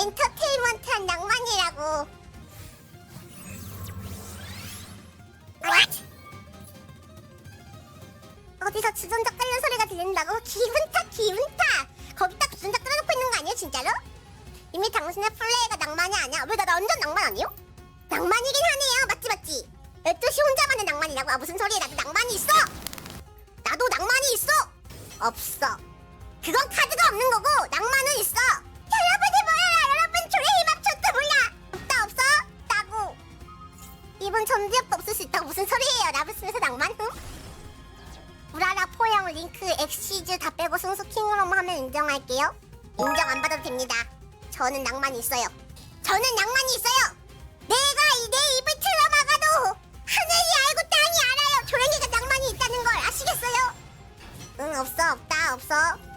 엔터테인먼트한 낭만이라고. 어디서 주전자 깔는 소리가 들린다고? 기분 탓, 기분 탓! 거기다 주전자 깔아놓고 있는 거 아니야, 진짜로? 이미 당신의 플레이가 낭만이 아니야. 왜 나 완전 낭만 아니요? 낭만이긴 하네요. 맞지, 맞지? 12시 혼자만의 낭만이라고. 아, 무슨 소리야. 나도 낭만이 있어! 나도 낭만이 있어! 없어. 그건 카드가 없는 거고, 이분 전지협도 없을 수 있다고 무슨 소리예요? 라브스에서 낭만? 응? 우라라 포영 링크 엑시즈 다 빼고 승수 킹으로만 하면 인정할게요. 인정 안 받아도 됩니다. 저는 낭만이 있어요. 저는 낭만이 있어요. 내가 이 내 입을 틀어막아도 하늘이 알고 땅이 알아요. 조랭이가 낭만이 있다는 걸 아시겠어요? 응 없어 없다 없어.